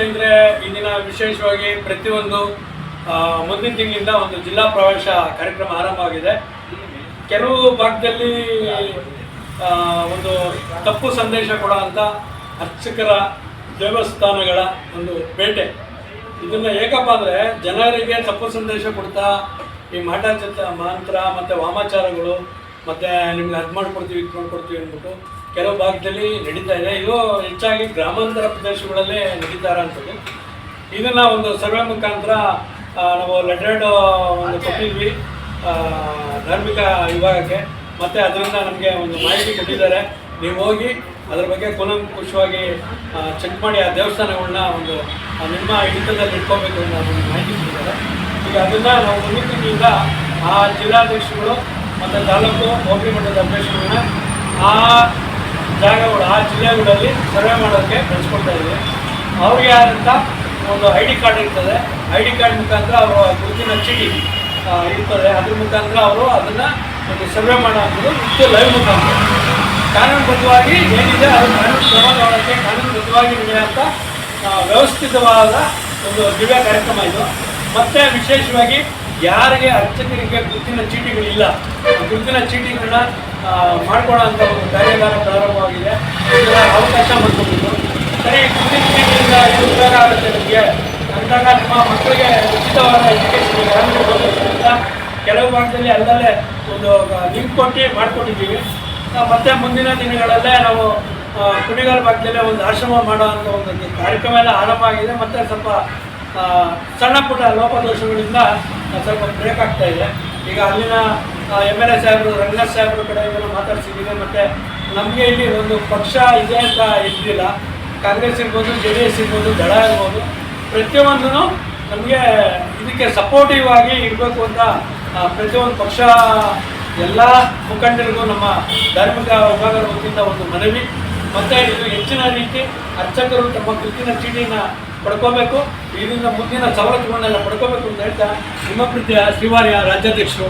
ಅಂದರೆ ಇಂದಿನ ದಿನ ವಿಶೇಷವಾಗಿ ಪ್ರತಿಯೊಂದು ಮುಂದಿನ ತಿಂಗಳಿಂದ ಒಂದು ಜಿಲ್ಲಾ ಪ್ರವೇಶ ಕಾರ್ಯಕ್ರಮ ಆರಂಭ ಆಗಿದೆ. ಕೆಲವು ಭಾಗದಲ್ಲಿ ಒಂದು ತಪ್ಪು ಸಂದೇಶ ಕೊಡುವಂತ ಅರ್ಚಕರ ದೇವಸ್ಥಾನಗಳ ಒಂದು ಬೇಟೆ ಇದನ್ನ ಏಕಪ್ಪ ಅಂದರೆ ಜನರಿಗೆ ತಪ್ಪು ಸಂದೇಶ ಕೊಡ್ತಾ ಈ ಮಾಟ ಚತ ಮಂತ್ರ ಮತ್ತು ವಾಮಾಚಾರಗಳು ಮತ್ತು ನಿಮ್ಗೆ ಅದು ಮಾಡ್ಕೊಡ್ತೀವಿ, ಇದು ಮಾಡ್ಕೊಡ್ತೀವಿ ಅಂದ್ಬಿಟ್ಟು ಕೆಲವು ಭಾಗದಲ್ಲಿ ನಡೀತಾ ಇದೆ. ಇದು ಹೆಚ್ಚಾಗಿ ಗ್ರಾಮಾಂತರ ಪ್ರದೇಶಗಳಲ್ಲೇ ನಡೀತಾ ಇರೋಂಥದ್ದು. ಇದನ್ನ ಒಂದು ಸರ್ವೆ ಮುಖಾಂತರ ನಾವು ಲೆಟರ್ಡ್ ಒಂದು ಕೊಟ್ಟಿದ್ವಿ ಧಾರ್ಮಿಕ ವಿಭಾಗಕ್ಕೆ. ಮತ್ತು ಅದರಿಂದ ನಮಗೆ ಒಂದು ಮಾಹಿತಿ ಕೊಟ್ಟಿದ್ದಾರೆ. ನೀವು ಹೋಗಿ ಅದ್ರ ಬಗ್ಗೆ ಕೂಲಂಕುಷವಾಗಿ ಚೆಕ್ ಮಾಡಿ ಆ ದೇವಸ್ಥಾನಗಳನ್ನ ಒಂದು ನಿಮ್ಮ ಹಿಡಿತದಲ್ಲಿ ಇಟ್ಕೋಬೇಕು ಅಂತ ಒಂದು ಮಾಹಿತಿ ಕೊಟ್ಟಿದ್ದಾರೆ. ಈಗ ಅದನ್ನು ನಾವು ಸಮಿತಿಯಿಂದ ಆ ಜಿಲ್ಲಾಧ್ಯಕ್ಷಗಳು ಮತ್ತು ತಾಲೂಕು ಹೋಗಿ ಮಟ್ಟದ ಅಧ್ಯಕ್ಷಗಳನ್ನ ಆ ಜಾಗಗಳು ಆ ಜಿಲ್ಲೆಗಳಲ್ಲಿ ಸರ್ವೆ ಮಾಡೋಕ್ಕೆ ಕಳಿಸ್ಕೊಡ್ತಾ ಇದ್ದೀವಿ ಅವ್ರಿಗೆ ಆದಂಥ ಒಂದು ಐ ಡಿ ಕಾರ್ಡ್ ಇರ್ತದೆ. ಐ ಡಿ ಕಾರ್ಡ್ ಮುಖಾಂತರ ಅವರು ಗುರುತಿನ ಚೀಟಿ ಇರ್ತದೆ. ಅದ್ರ ಮುಖಾಂತರ ಅವರು ಅದನ್ನು ಒಂದು ಸರ್ವೆ ಮಾಡೋದು ಮತ್ತು ಲೈವ್ ಮುಖಾಂತರ. ಕಾನೂನುಬದ್ಧವಾಗಿ ಏನಿದೆ ಅದು ಕಾನೂನು ಕ್ರಮ ಕಾನೂನುಬದ್ಧವಾಗಿ ಇದೆ ಅಂತ ವ್ಯವಸ್ಥಿತವಾದ ಒಂದು ದಿವ್ಯ ಕಾರ್ಯಕ್ರಮ ಇದು. ಮತ್ತು ವಿಶೇಷವಾಗಿ ಯಾರಿಗೆ ಅರ್ಚಕರಿಗೆ ಗುರುತಿನ ಚೀಟಿಗಳಿಲ್ಲ ಗುರುತಿನ ಚೀಟಿಗಳನ್ನ ಮಾಡ್ಕೊಳ್ಳೋ ಅಂತ ಒಂದು ಕಾರ್ಯಾಗಾರ ಪ್ರಾರಂಭವಾಗಿದೆ. ಇದರ ಅವಕಾಶ ಮಾಡ್ಕೊಬೇಕು. ಸರಿ ಗುರುತಿನ ಚೀಟಿಯಿಂದ ಇದು ಉಪಯೋಗ ಆಗುತ್ತೆ ನಿಮಗೆ. ಅಂದಾಗ ನಮ್ಮ ಮಕ್ಕಳಿಗೆ ಉಚಿತವಾದ ಎಜುಕೇಷನ್ ಕೆಲವು ಭಾಗದಲ್ಲಿ ಅಲ್ಲಲ್ಲೇ ಒಂದು ಲಿಂಕ್ ಕೊಟ್ಟು ಮಾಡಿಕೊಟ್ಟಿದ್ದೀವಿ. ಮತ್ತೆ ಮುಂದಿನ ದಿನಗಳಲ್ಲೇ ನಾವು ಕುಣಿಗಾಲ ಭಾಗದಲ್ಲೇ ಒಂದು ಆಶ್ರಮ ಮಾಡೋ ಅಂತ ಒಂದು ಕಾರ್ಯಕ್ರಮ ಎಲ್ಲ ಆರಂಭ ಆಗಿದೆ. ಮತ್ತೆ ಸ್ವಲ್ಪ ಸಣ್ಣ ಪುಟ್ಟ ಲೋಪದೋಷಗಳಿಂದ ಸ್ವಲ್ಪ ಬ್ರೇಕ್ ಆಗ್ತಾ ಇದೆ. ಈಗ ಅಲ್ಲಿನ ಎಂ ಎಲ್ ಎ ಸಾಹೇಬರು, ರಂಗನಾಥ್ ಸಾಹೇಬರ ಕಡೆ ಇವೆಲ್ಲ ಮಾತಾಡ್ಸಿದ್ದೀವಿ ಮತ್ತು ನಮಗೆ ಇಲ್ಲಿ ಒಂದು ಪಕ್ಷ ಇದೆ ಅಂತ ಇದ್ದಿಲ್ಲ ಕಾಂಗ್ರೆಸ್ ಇರ್ಬೋದು, ಜೆ ಡಿ ಎಸ್ ಇರ್ಬೋದು, ದಳ ಇರ್ಬೋದು ಪ್ರತಿಯೊಂದೂ ನಮಗೆ ಇದಕ್ಕೆ ಸಪೋರ್ಟಿವ್ ಆಗಿ ಇರಬೇಕು ಅಂತ ಪ್ರತಿಯೊಂದು ಪಕ್ಷ, ಎಲ್ಲ ಮುಖಂಡರಿಗೂ ನಮ್ಮ ಧಾರ್ಮಿಕ ವಿಭಾಗದ ವತಿಯಿಂದ ಒಂದು ಮನವಿ. ಮತ್ತು ಇದು ಹೆಚ್ಚಿನ ರೀತಿ ಅರ್ಚಕರು ತಮ್ಮ ಕೃತಿನ ಚೀಟಿನ ಪಡ್ಕೋಬೇಕು. ಇದರಿಂದ ಮುಂದಿನ ಸವಲತ್ತುಗಳನ್ನೆಲ್ಲ ಪಡ್ಕೋಬೇಕು ಅಂತ ಹೇಳ್ತಾ ನಿಮ್ಮ ಪ್ರೀತಿಯ ಶ್ರೀವಾರ್ಯ ರಾಜ್ಯಾಧ್ಯಕ್ಷರು